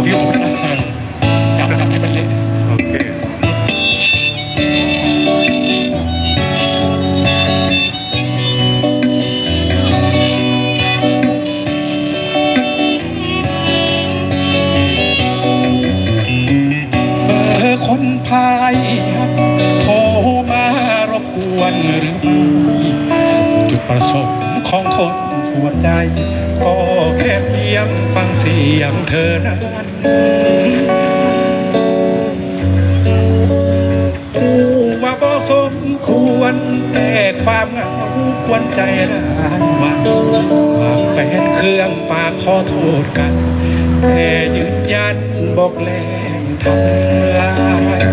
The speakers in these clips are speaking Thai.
เอาพี่ผมจับจับให้มันเละโอเคคนพายโทรมารบกวนหรือไม่จุดประสงค์ของคนหัวใจ ก็แค่เพียงฟังเสียงเธอนั้นว่าบ่สมควรแต่ความเหงาควรใจร้ายวันความเป็นเครื่องฝากขอโทษกัน แต่ยืนยันบอกแรงทำลาย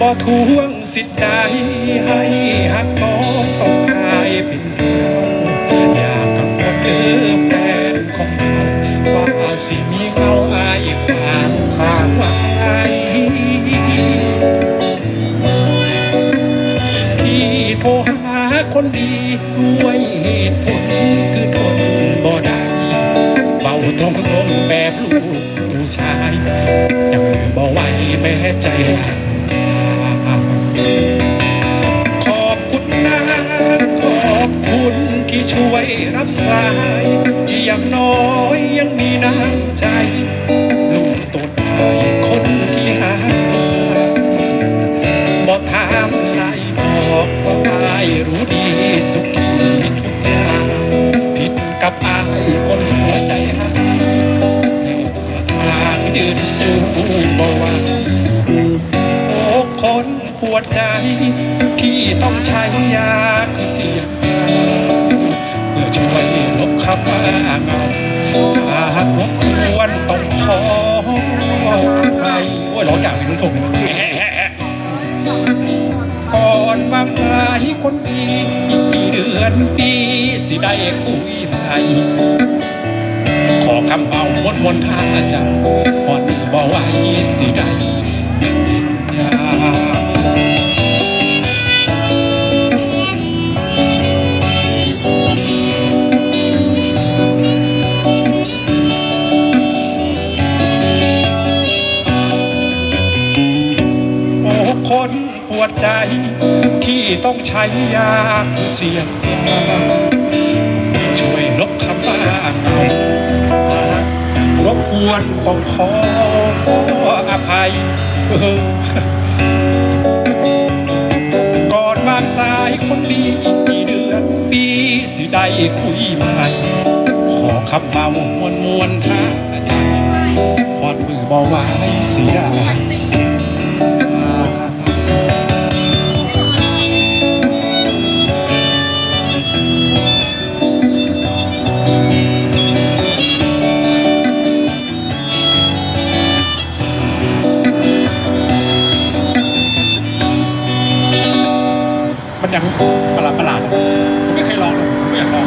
บ่ทวงสิทธิ์ใดให้ สิมีเงาอายความข้างไว้ที่โทรหาคนดีด้วยเหตุผลคือทนบ่ได้เบาตรงลงแบบลูกผู้ชายยังบ่ไหวแม้ใจลายขอบคุณนะขอบคุณที่ช่วยรับสาย อย่างน้อยยังมีน้ำใจลูกตัวตายคนที่หาบอกถามไล่บอกว่าอายรู้ดีสุขีทุกอย่างผิดกับอายคนหัวใจหาทางยืนสู้บ่ไหวโอ้คนปวดใจที่ต้องใช้ยาคือ ลบคำว่าเหาหากรบกวนต้องขอใครโอ้ยร้องจากเป็นลูกทุ่งก่อนวางสายคนดีอีกกี่เดือนปีสิได้คุยไปขอคำเอามนมนท่าจังพอดีบ่ไหวสิได้ นปวดใจ ที่ต้องใช้ยาคือเสียงช่วยลบคำว่าเหงารบกวนต้องขออภัยเออก่อนวางสายคนดีอีกกี่เดือนปีสิได้คุยใหม่ขอขับเมามวนมวนๆท่าใจพอดมือบ่ไหวเสียดาย มันยังประหลาดประหลาดผมไม่เคยลองเลยผมก็อยากลอง